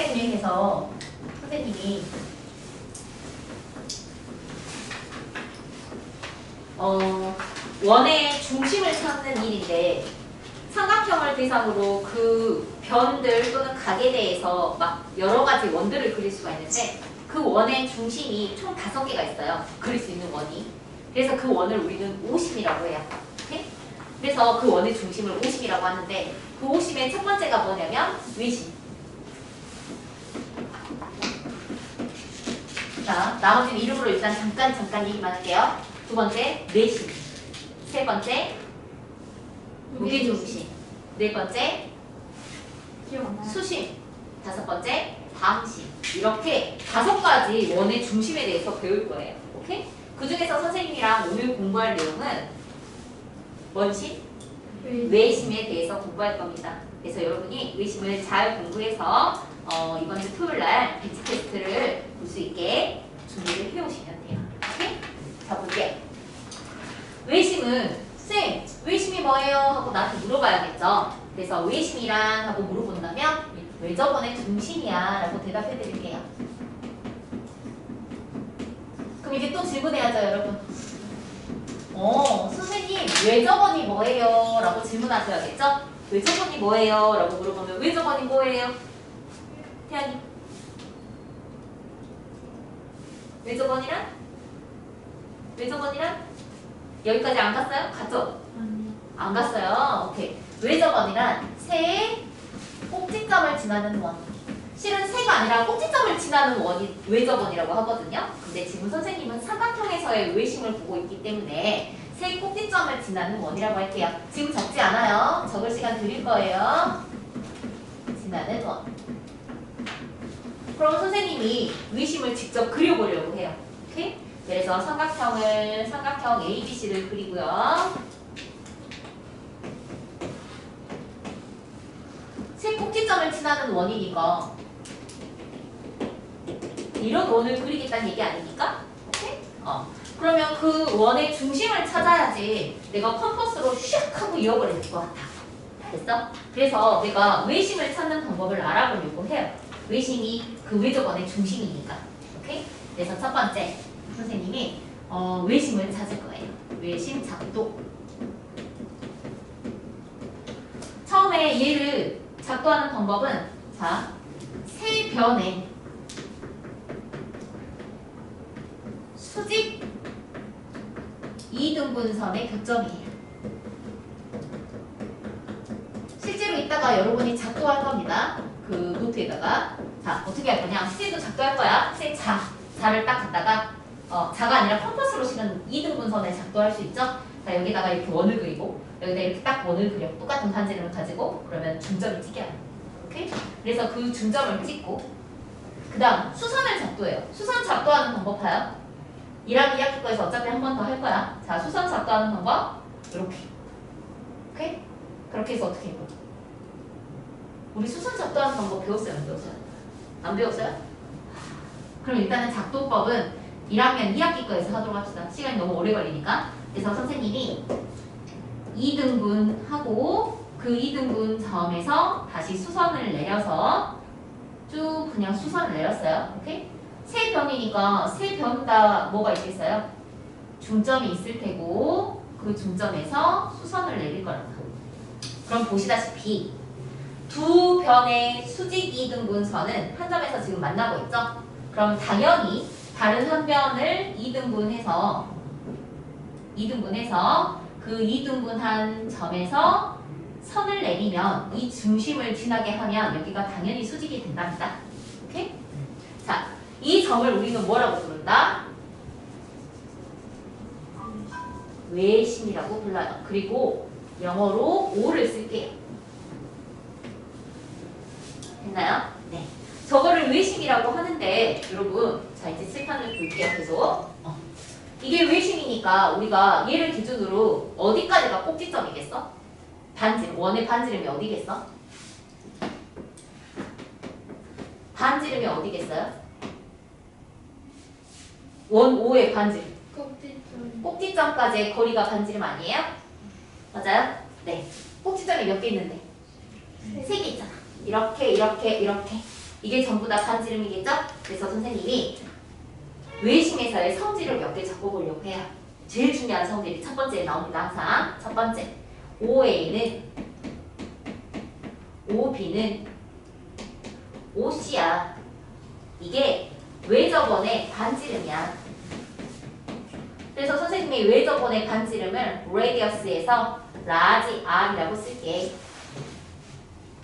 이렇게 진행해서 선생님이 어, 원의 중심을 찾는 일인데 삼각형을 대상으로 그 변들 또는 각에 대해서 막 여러 가지 원들을 그릴 수가 있는데 그 원의 중심이 총 다섯 개가 있어요. 그릴 수 있는 원이. 그래서 그 원을 우리는 오심이라고 해요. 오케이? 그래서 그 원의 중심을 오심이라고 하는데 그 오심의 첫 번째가 뭐냐면 외심. 자, 나머지는 이름으로 일단 잠깐 잠깐 얘기만 할게요. 두 번째 내심. 세 번째 무게중심. 네 번째? 수심. 다섯 번째 방심. 이렇게 다섯 가지 원의 중심에 대해서 배울 거예요. 오케이? 그 중에서 선생님이랑 오늘 공부할 내용은 원심, 외심에 대해서 공부할 겁니다. 그래서 여러분이 외심을 잘 공부해서 어, 이번 주 토요일 날 비치 테스트를 볼 수 있게 준비를 해오시면 돼요. 오케이? 자, 볼게요. 외심은 쌤, 외심이 뭐예요? 하고 나한테 물어봐야겠죠. 그래서 외심이란 하고 물어본다면 왜 저번에 중심이야? 라고 대답해 드릴게요. 그럼 이제 또 질문해야죠, 여러분. 어, 선생님, 외저번이 뭐예요? 라고 질문하셔야겠죠? 외저번이 뭐예요? 라고 물어보면 외저번이 뭐예요? 태연이. 외저번이란? 외저번이란? 여기까지 안 갔어요? 갔죠? 안 갔어요. 오케이. 외저번이란 새의 꼭지점을 지나는 원. 실은 새가 아니라 꼭지점을 지나는 원이 외저번이라고 하거든요. 근데 지금 선생님은 삼각형에서의 외심을 보고 있기 때문에 새 꼭지점을 지나는 원이라고 할게요. 지금 적지 않아요. 적을 시간 드릴 거예요. 지나는 원. 그럼 선생님이 외심을 직접 그려보려고 해요. 오케이? 그래서 삼각형을 삼각형 ABC를 그리고요. 새 꼭지점을 지나는 원이니까 이런 원을 그리겠다는 얘기 아닙니까? 어. 그러면 그 원의 중심을 찾아야지 내가 컴퍼스로 슉 하고 이어버릴 것 같아. 됐어? 그래서 내가 외심을 찾는 방법을 알아보려고 해요. 외심이 그 외적원의 중심이니까. 오케이? 그래서 첫 번째 선생님이 어, 외심을 찾을 거예요. 외심 작도. 처음에 얘를 작도하는 방법은 자, 세 변에 수직 이등분선의 교점이에요. 실제로 이따가 여러분이 작도할 겁니다. 그 노트에다가 자 어떻게 할 거냐? 셋도 작도할 거야. 셋 자, 자를 딱 갖다가 어, 자가 아니라 컴퍼스로 실은 이등분선에 작도할 수 있죠. 자 여기다가 이렇게 원을 그리고 여기다 이렇게 딱 원을 그려 똑같은 반지름을 가지고 그러면 중점을 하는 거예요. 오케이? 그래서 그 중점을 찍고 그 다음 수선을 작도해요. 수선 작도하는 방법 봐요. 1학기 2학기 거에서 어차피 한 번 더 할 거야. 자 수선 작도하는 방법 이렇게 오케이? 그렇게 해서 어떻게 해요? 우리 수선 작도하는 방법 배웠어요? 안 배웠어요? 안 배웠어요? 그럼 일단은 작도법은 1학년 2학기 거에서 하도록 합시다. 시간이 너무 오래 걸리니까. 그래서 선생님이 2등분 하고 그 2등분 점에서 다시 수선을 내려서 쭉 그냥 수선을 내렸어요. 오케이? 세 변이니까 세 변 다 뭐가 있겠어요? 중점이 있을 테고 그 중점에서 수선을 내릴 거라고. 그럼 보시다시피 두 변의 수직 2등분선은 한 점에서 지금 만나고 있죠? 그럼 당연히 다른 한 변을 2등분해서 2등분해서 그 2등분한 점에서 선을 내리면 이 중심을 지나게 하면 여기가 당연히 수직이 된답니다. 오케이? 자, 이 점을 우리는 뭐라고 부른다? 외심이라고 불러요. 그리고 영어로 o를 쓸게요. 됐나요? 네. 저거를 외심이라고 하는데 여러분 자 이제 칠판을 볼게요 계속 어. 이게 외심이니까 우리가 얘를 기준으로 어디까지가 꼭지점이겠어? 반지름 원의 반지름이 어디겠어? 반지름이 어디겠어요? 원 5의 반지름 꼭지점. 꼭지점까지의 거리가 반지름 아니에요? 맞아요? 네 꼭지점이 몇 개 있는데? 세 개 있잖아 이렇게 이렇게 이렇게 이게 전부 다 반지름이겠죠? 그래서 선생님이 외심에서의 성질을 몇 개 적어보려고 해요. 제일 중요한 성질이 첫 번째에 나옵니다. 항상 첫 번째 OA는 OB는 OC야. 이게 외접원의 반지름이야. 그래서 선생님이 외접원의 반지름을 radius에서 라지 r이라고 쓸게.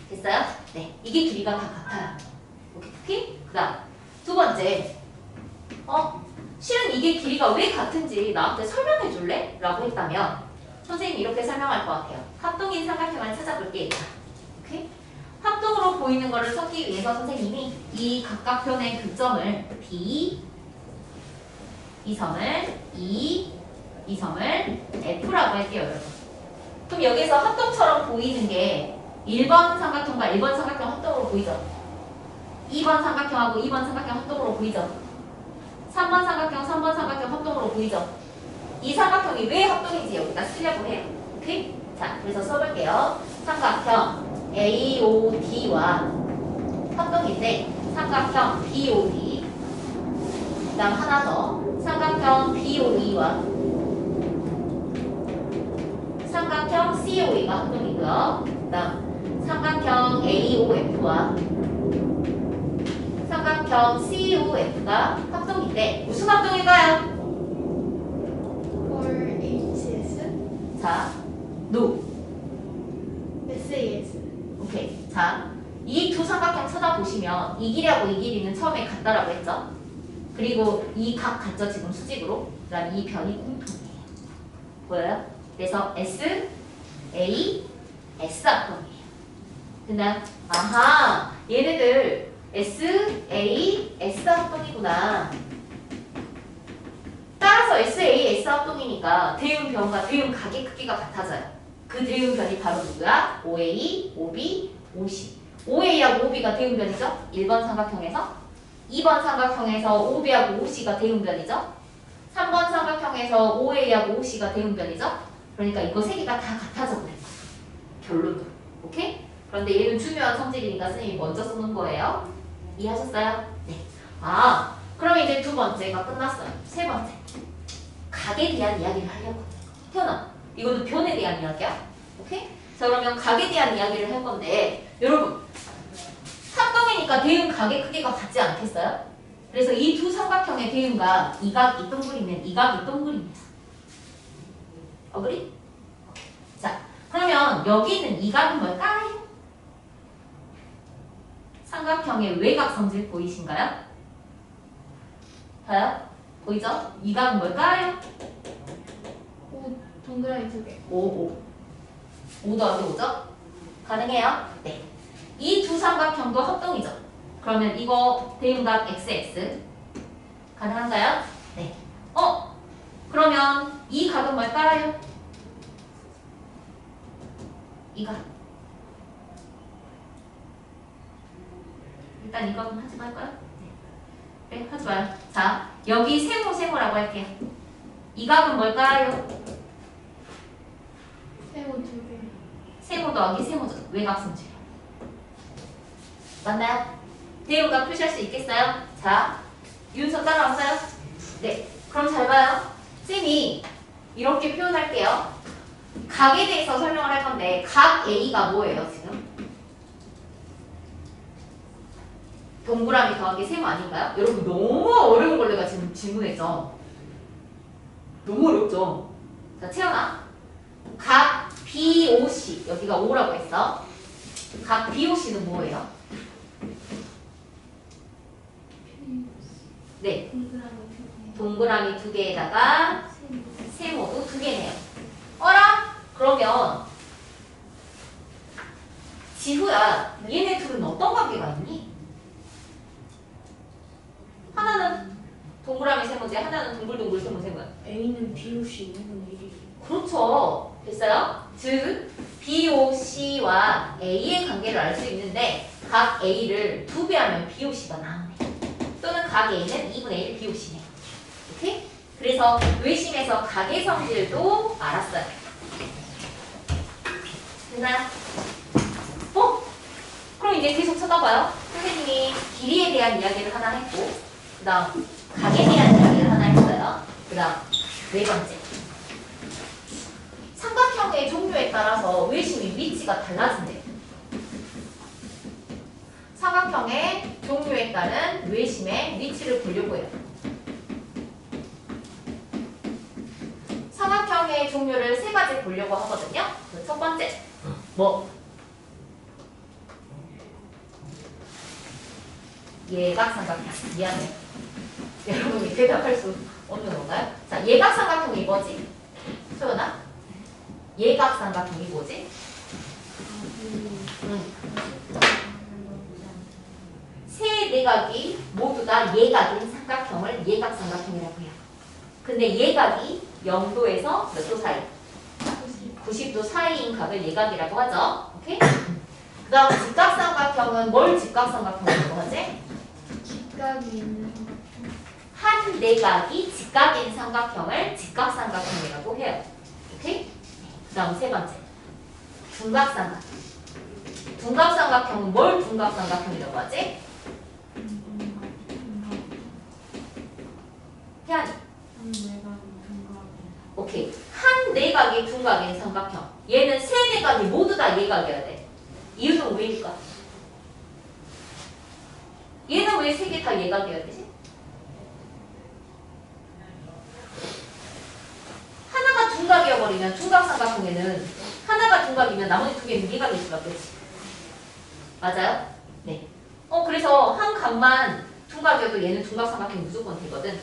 됐어요? 네, 이게 길이가 다 같아요. 오케이, 오케이? 그 다음 두 번째, 어, 실은 이게 길이가 왜 같은지 나한테 설명해 줄래? 라고 했다면 선생님이 이렇게 설명할 것 같아요. 합동인 삼각형을 찾아볼게. 일단. 오케이? 합동으로 보이는 거를 찾기 위해서 선생님이 이 각각편의 교점을 B, 이 점을 E, 이 점을 F라고 할게요, 여러분. 그럼 여기서 합동처럼 보이는 게 1번 삼각형과 1번 삼각형 합동으로 보이죠? 2번 삼각형하고 2번 삼각형 합동으로 보이죠? 3번 삼각형, 3번 삼각형 합동으로 보이죠? 이 삼각형이 왜 합동인지 여기다 쓰려고 해요. 오케이? 자, 그래서 써볼게요. 삼각형 AOD와 합동인데 삼각형 BOD 그 다음 하나 더 삼각형 BOE와 삼각형 COE가 합동이고요. 그 다음 삼각형 AOF와 삼각형 COF가 합동인데 무슨 합동일까요? 헐 HS 자, no. SAS 오케이. 자, 이 두 삼각형 찾아보시면 이 길이하고 이 길이는 처음에 같다라고 했죠? 그리고 이 각 같죠? 지금 수직으로. 그 다음 이 변이 공통이에요. 보여요? 그래서 S, A, S 합동 다음, 아하, 얘네들 S, A, S 합동이구나. 따라서 S, A, S 합동이니까 대응변과 대응각의 크기가 같아져요. 그 대응변이 바로 누구야? OA, OB, OC. OA하고 OB가 대응변이죠? 1번 삼각형에서 2번 삼각형에서 OB하고 OC가 대응변이죠? 3번 삼각형에서 OA하고 OC가 대응변이죠? 그러니까 이거 세 개가 다 같아져 버린 거야. 결론도. 오케이? 그런데 얘는 중요한 성질이니까 선생님이 먼저 쓰는 거예요. 이해하셨어요? 네. 아, 그럼 이제 두 번째가 끝났어요. 세 번째. 각에 대한 이야기를 하려고. 태어나. 이것도 변에 대한 이야기야. 오케이? 자, 그러면 각에 대한 이야기를 할 건데, 여러분. 합동이니까 대응 각의 크기가 같지 않겠어요? 그래서 이 두 삼각형의 대응각, 이 각, 이 동그리면 이 각, 이 동그립니다. 어그리? 자, 그러면 여기 있는 이 각은 뭘까요? 삼각형의 외곽 성질 보이신가요? 봐요? 보이죠? 이 각은 뭘까요? 오 동그라미 두개 5, 5. 5 더하기 5죠? 가능해요? 네. 이 두 삼각형도 합동이죠? 그러면 이거 대응각 XX 가능한가요? 네. 어? 그러면 이 각은 뭘까요? 이 각. 일단 이거는 하지 말까요? 네. 네, 하지 마요. 자, 여기 세모 세모라고 할게요. 이 각은 뭘까요? 세모 두 개 세모 더하기 세모죠. 외곽성질. 맞나요? 대우가 표시할 수 있겠어요? 자, 윤서 따라왔어요? 네. 그럼 잘 봐요. 쌤이 이렇게 표현할게요. 각에 대해서 설명을 할 건데 각 A가 뭐예요 지금? 동그라미 더하기 세모 아닌가요? 여러분 너무 어려운 걸 내가 지금 질문했죠? 너무 어렵죠? 자, 채연아. 각 BOC 여기가 5라고 했어. 각 BOC는 뭐예요? 네, 동그라미 두개 두 개에다가 세모 세모도 두 개네요. 어라? 그러면 지후야, 얘네 둘은 어떤 관계가 있니? 하나는 동그라미 세모지, 하나는 동글동글 세모 세모야. A는 BOC 2분의 1이 그렇죠. 됐어요? 즉, BOC와 A의 관계를 알 수 있는데 각 A를 두 배 하면 BOC가 나오네. 또는 각 A는 2분의 1 BOC네. 오케이? 그래서 외심에서 각의 성질도 알았어요. 됐나요? 어? 그럼 이제 계속 쳐다봐요. 선생님이 길이에 대한 이야기를 하나 했고, 그 다음 대한 이야기를 하나 했어요. 그 다음 네 번째. 삼각형의 종류에 따라서 외심의 위치가 달라진대. 삼각형의 종류에 따른 외심의 위치를 보려고 해요. 삼각형의 종류를 세 가지 보려고 하거든요. 그첫 번째, 뭐? 예각삼각형. 미안해. 여러분이 대답할 수 없는 건가요? 자, 예각삼각형이 뭐지? 소연아? 예각삼각형이 뭐지? 응. 세 내각이 모두 다 예각인 삼각형을 예각삼각형이라고 해요. 근데 예각이 0도에서 몇 도 사이? 90도 사이인 각을 예각이라고 하죠. 오케이? 그 다음 직각삼각형은 뭘 직각삼각형이라고 하지? 직각이 있는 한 내각이 직각인 삼각형을 직각삼각형이라고 해요. 오케이? 그 다음 세 번째. 둔각삼각형. 둔각삼각형은 뭘 둔각삼각형이라고 하지? 태안이. 오케이. 한 내각이 둔각인 삼각형. 얘는 세 내각이 모두 다 예각이어야 돼. 이유는 왜일까? 얘는 왜 세 개 다 예각이어야 되지? 하나가 둔각이어버리면 둔각삼각형에는 하나가 둔각이면 나머지 두 개는 예각일 수밖에 없지. 맞아요? 네. 어 그래서 한 각만 둔각이어도 얘는 둔각삼각형이 무조건 되거든.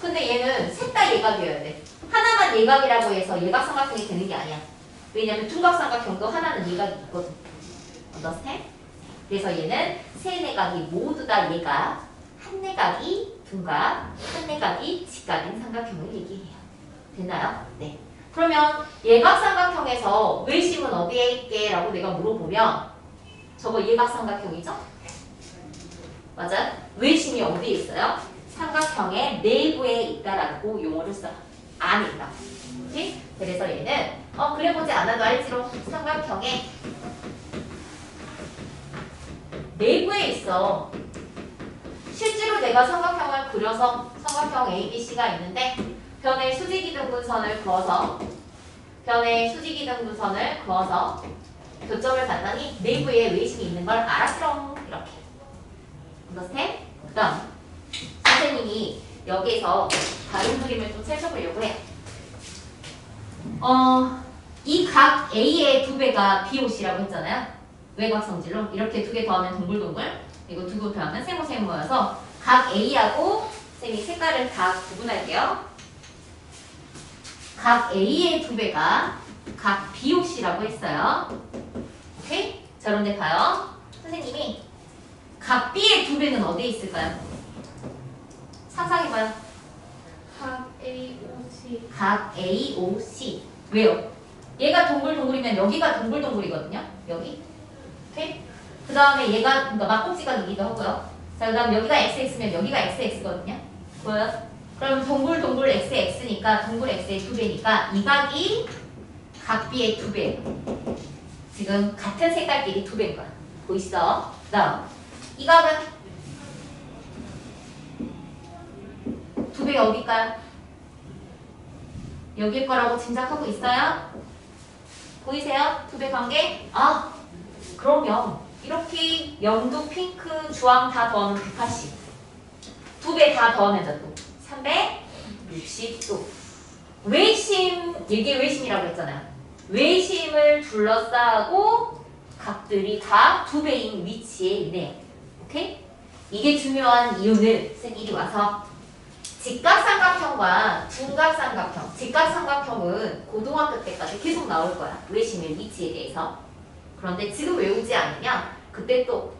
근데 얘는 셋 다 예각이어야 돼. 하나만 예각이라고 해서 예각삼각형이 되는 게 아니야. 왜냐면 둔각삼각형도 하나는 예각이 있거든. understand? 그래서 얘는 세 내각이 모두 다 예각, 한 내각이 둔각, 한 내각이 직각인 삼각형을 얘기해요. 됐나요? 네. 그러면 예각삼각형에서 외심은 어디에 있게? 라고 내가 물어보면 저거 예각삼각형이죠? 맞아요? 외심이 어디에 있어요? 삼각형의 내부에 있다라고 용어를 써. 안에 있다. 오케이? 그래서 얘는 어 그려보지 않아도 알지로 삼각형의 내부에 있어. 실제로 내가 삼각형을 그려서 삼각형 ABC가 있는데 변의 수직이등분선을 그어서 변의 수직이등분선을 그어서 교점을 봤더니 내부에 외심이 있는 걸 알았지롱 이렇게. understand? 그 다음 선생님이 여기에서 다른 그림을 좀 살펴보려고 해요. 어, 이 각 A의 두 배가 BOC라고 했잖아요. 외곽 성질로 이렇게 두 개 더하면 동글동글 그리고 두 개 더하면 세모세모여서 각 A하고 쌤이 색깔을 다 구분할게요. 각 A의 두 배가 각 BOC라고 했어요. 오케이? 자, 그런데 봐요. 선생님이 각 B의 두 배는 어디에 있을까요? 상상해봐요. 각 A, O, C 각 A, O, C. 왜요? 얘가 동글동글이면 여기가 동글동글이거든요. 여기. 오케이? 그 다음에 얘가 그러니까 막꼭지각이기도 하고요. 자, 그 다음 여기가 XX면 여기가 XX거든요. 보여요? 그럼 동글 동글 XX, 동글 X의 두 배니까 이 각이 각 B의 두 배. 지금 같은 색깔끼리 두 배인 거야. 보이시죠? 그 다음 이 각은 두 배가 어딜까요? 여길 거라고 짐작하고 있어요? 보이세요? 두 배 관계? 아, 그러면 이렇게 연두, 핑크, 주황 다 더하면 180. 두 배 다 더하면 몇 도? 360도. 외심, 이게 외심이라고 했잖아요. 외심을 둘러싸고 각들이 다 두 배인 위치에 있네요. 오케이? 이게 중요한 이유는 쌤 이리 와서 직각삼각형과 둔각삼각형, 직각삼각형은 고등학교 때까지 계속 나올 거야. 외심의 위치에 대해서. 그런데 지금 외우지 않으면 그때 또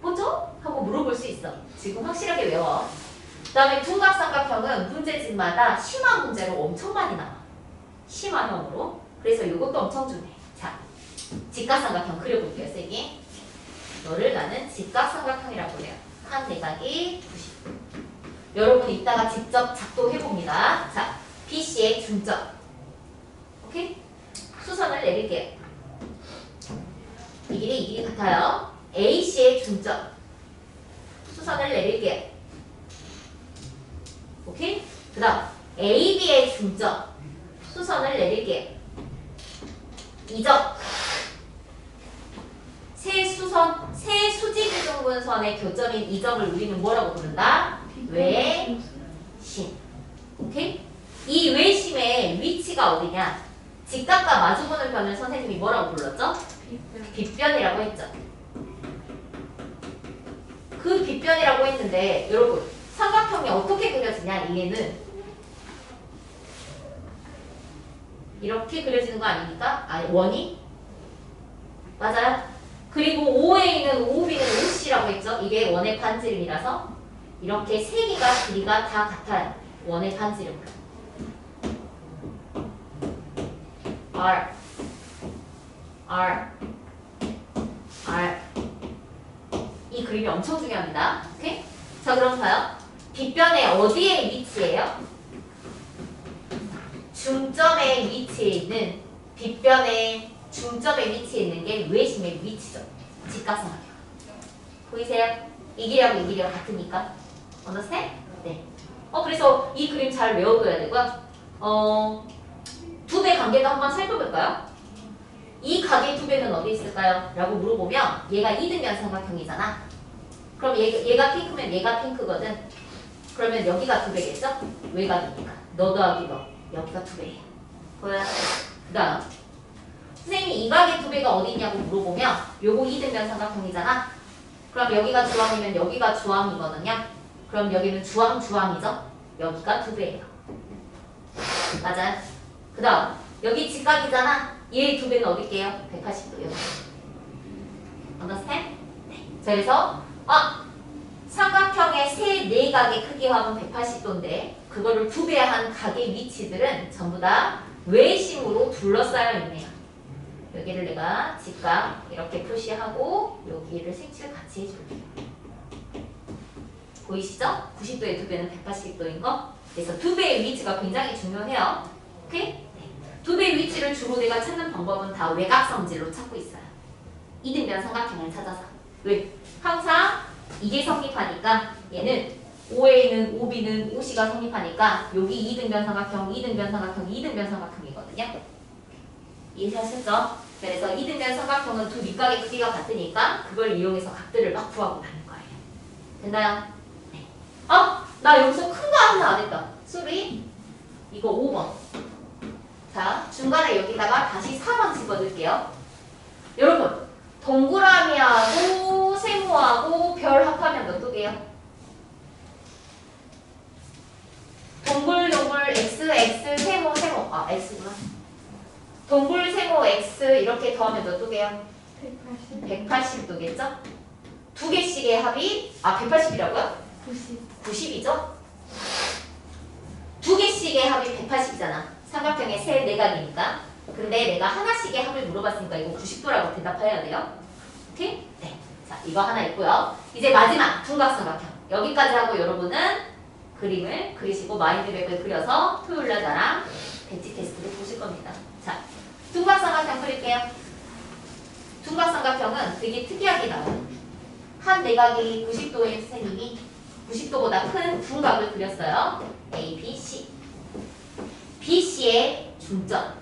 뭐죠? 하고 물어볼 수 있어. 지금 확실하게 외워. 그 다음에 둔각삼각형은 문제집마다 심화 문제로 엄청 많이 나와. 심화형으로. 그래서 이것도 엄청 중요해. 자, 직각삼각형 그려볼게요, 쌤이. 너를 나는 직각삼각형이라고 해요. 한 내각이 90도. 여러분 이따가 직접 작도해봅니다. 자, BC의 중점. 오케이? 수선을 내릴게요. 이 길이 이 길이 같아요. AC의 중점. 수선을 내릴게요. 오케이? 그 다음 AB의 중점 수선을 내릴게요. 이점 세 수선, 세 수직이동분선의 교점인 이 점을 우리는 뭐라고 부른다? 외심. 오케이? 이 외심의 위치가 어디냐? 직각과 마주보는 변을 선생님이 뭐라고 불렀죠? 빗변이라고 했죠. 그 빗변이라고 했는데 여러분 삼각형이 어떻게 그려지냐 이게는 이렇게 그려지는 거 아닙니까? 아니 원이 맞아요. 그리고 OA는 OB는 OC라고 했죠. 이게 원의 반지름이라서 이렇게 세 개가 길이가 다 같아요. 원의 반지름. R R R 이 그림이 엄청 중요합니다. 오케이? 자 그럼 봐요. 빗변의 어디에 위치해요? 중점의 위치에 있는 빗변의 중점에 위치해 있는 게 외심의 위치죠. 직각삼각형. 보이세요? 이 길이하고 이 길이가 같으니까. 언더스탠? 네. 어 그래서 이 그림 잘 외워둬야 되고요. 어, 두 배 관계도 한번 살펴볼까요? 이 각의 두 배는 어디 있을까요? 라고 물어보면 얘가 이등변 삼각형이잖아. 그럼 얘, 얘가 핑크면 얘가 핑크거든. 그러면 여기가 두 배겠죠? 외곽이니까. 너 더하기 너. 여기가 두 배예요. 보여요? 그 다음 선생님이 이 각의 두 배가 어디 있냐고 물어보면 요거 이등변 삼각형이잖아. 그럼 여기가 주황이면 여기가 주황이거든요. 그럼 여기는 주황 주황이죠? 여기가 두 배예요. 맞아요? 그 다음 여기 직각이잖아. 얘두 배는 어디게요? 180도요. understand? 네. 자 그래서 아 삼각형의 세 내각의 크기 합은 180도인데 그거를 두 배한 각의 위치들은 전부 다 외심으로 둘러싸여 있네요. 여기를 내가 직각 이렇게 표시하고 여기를 색칠 같이 해줄게요. 보이시죠? 90도의 두 배는 180도인 거. 그래서 두 배의 위치가 굉장히 중요해요. 오케이? 네. 두 배의 위치를 주로 내가 찾는 방법은 다 외곽 성질로 찾고 있어요. 이등변 삼각형을 찾아서. 왜? 항상 이게 성립하니까 얘는 OA는 OB는 OC가 성립하니까 여기 이등변 삼각형, 이등변 삼각형, 이등변 삼각형이거든요. 이해하셨죠? 그래서 이등변 삼각형은 두 밑각의 크기가 같으니까 그걸 이용해서 각들을 막 구하고 가는 거예요. 됐나요? 네. 아, 나 여기서 큰 거 하나 안 했다. 소리. 이거 5번. 자, 중간에 여기다가 다시 4번 집어넣을게요. 여러분, 동그라미하고 세모하고 별 합하면 몇 도게요? 동글 동글 x, x, 세모, 세모. 아, x구나. 동글, 세모, x 이렇게 더하면 몇 도게요? 180 180도겠죠? 두 개씩의 합이 아 180이라고요? 90 90이죠? 두 개씩의 합이 180이잖아. 삼각형의 세 내각이니까. 근데 내가 하나씩의 합을 물어봤으니까 이거 90도라고 대답해야 돼요. 오케이? 네. 자, 이거 하나 있고요. 이제 마지막 둔각삼각형. 여기까지 하고 여러분은 그림을 그리시고 마인드맵을 그려서 토요일날 나랑 벤치 테스트를 보실 겁니다. 자, 둔각삼각형 그릴게요. 둔각삼각형은 되게 특이하게 나와요. 한 내각이 90도의 선생님이 90도보다 큰 둔각을 그렸어요. A, B, C. BC의 중점.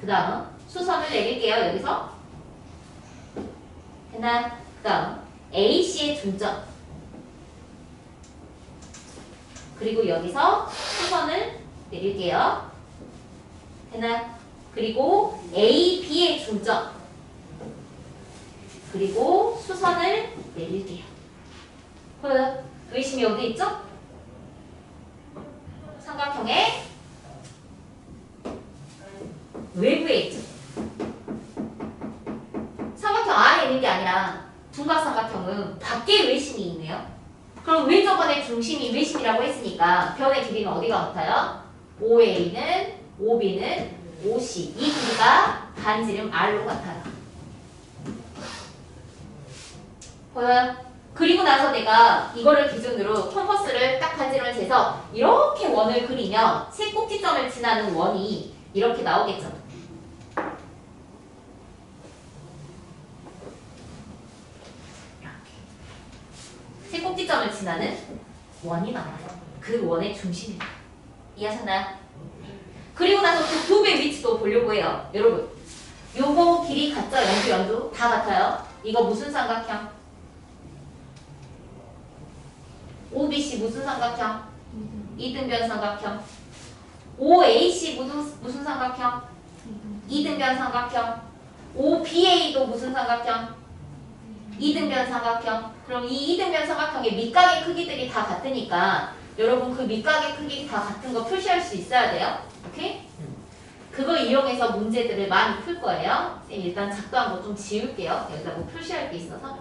그 다음 수선을 내릴게요. 여기서. 됐나요? 그 다음 AC의 중점. 그리고 여기서 수선을 내릴게요. 됐나요? 그리고 A, B의 중점. 그리고 수선을 내릴게요. 보여요? 의심이 어디 있죠? 삼각형의 외부에 있죠. 삼각형 안에 있는 게 아니라 둔각삼각형은 밖에 외심이 있네요. 그럼 왜 저번에 중심이 외심이라고 했으니까 변의 길이는 어디가 같아요? OA는 OB는 OC 이 길이가 반지름 R로 같아요. 보여요? 그리고 나서 내가 이거를 기준으로 컴퍼스를 딱 반지름을 재서 이렇게 원을 그리면 세 꼭지점을 지나는 원이 이렇게 나오겠죠. 지나는 원이 나와요. 그 원의 중심입니다. 이해하셨나요? 그리고 나서 그두배 위치도 보려고 해요. 여러분, 요거 길이 같죠? 연두 연두 다 같아요. 이거 무슨 삼각형? OBC 무슨 삼각형? 이등변 삼각형. OAC 무슨 무슨 삼각형? 이등변 삼각형. OBA도 무슨 삼각형? 이등변 삼각형. 그럼 이 이등변 삼각형의 밑각의 크기들이 다 같으니까 여러분 그 밑각의 크기 다 같은 거 표시할 수 있어야 돼요. 오케이? 그거 이용해서 문제들을 많이 풀 거예요. 쌤 일단 작도한 거좀 지울게요. 여기다 뭐 표시할 게 있어서.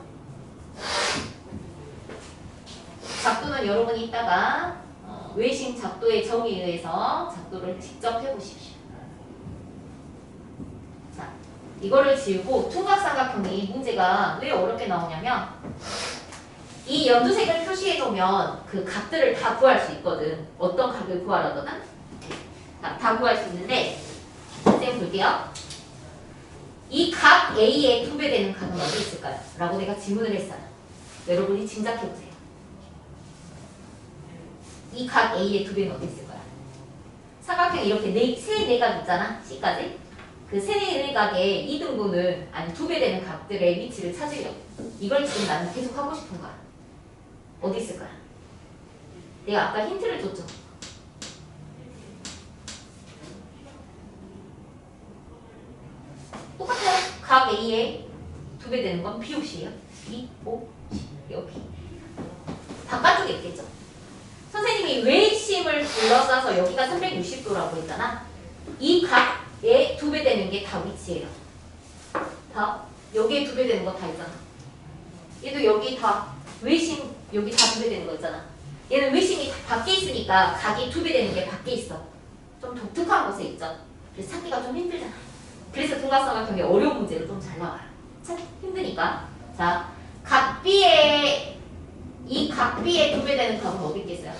작도는 여러분이 이따가 어, 외심 작도의 정의에 의해서 작도를 직접 해보십시오. 자, 이거를 지우고 퉁각삼각형이 문제가 왜 어렵게 나오냐면 이 연두색을 표시해놓으면 그 각들을 다 구할 수 있거든. 어떤 각을 구하라거나 자, 다 구할 수 있는데 쌤 볼게요. 이각 A의 두배 되는 각은 어디 있을까요? 라고 내가 질문을 했어요. 여러분이 짐작해보세요. 이각 A의 두 배는 어디 있을까요? 삼각형 이렇게 네, 세 내각 있잖아. C까지. 그세 내각의 이등분을 아니 두 배 되는 각들의 위치를 찾으려고. 이걸 지금 나는 계속 하고 싶은 거야. 어디 있을까요? 내가 아까 힌트를 줬죠. 똑같아요. 각 A의 두 배 되는 건 비옷이에요. 2, 5, 10 여기. 바깥쪽에 있겠죠. 선생님이 외심을 둘러싸서 여기가 360도라고 했잖아. 이각 의두배 되는 게 다 위치예요. 다 여기에 두 배 되는 거 다 있잖아. 얘도 여기 다 외심 여기 다 두 배 되는 거 있잖아. 얘는 외심이 다 밖에 있으니까 각이 두 배 되는 게 밖에 있어. 좀 독특한 곳에 있죠. 그래서 찾기가 좀 힘들잖아. 그래서 등각삼각형이 어려운 문제로 좀 잘 나와요. 참 힘드니까. 자, 각 B의 이각 B의 두배 되는 값은 어디 있겠어요?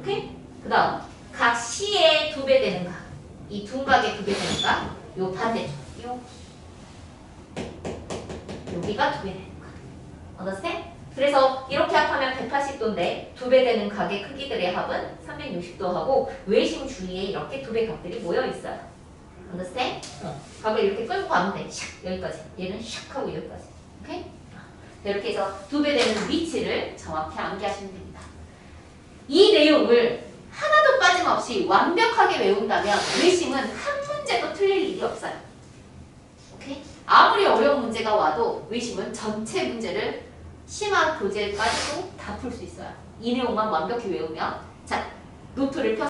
오케이? 그 다음 각 C의 두 배 되는 값. 이 둔각의 두 배 되는 값. 요 반대쪽. 요. 여기가 두 배 되는 값. understand? 그래서 이렇게 합하면 180도인데 두 배 되는 각의 크기들의 합은 360도 하고 외심 주위에 이렇게 두배 값들이 모여 있어요. understand? 각을 이렇게 끌고 가면 돼. 샥 여기까지. 얘는 샥 하고 여기까지. 오케이? 자, 이렇게 해서 두 배 되는 위치를 정확히 암기하시면 됩니다. 이 내용을 하나도 빠짐없이 완벽하게 외운다면 외심은 한 문제도 틀릴 일이 없어요. 오케이? 아무리 어려운 문제가 와도 외심은 전체 문제를 심화 교재까지도 다 풀 수 있어요. 이 내용만 완벽히 외우면 자 노트를 펴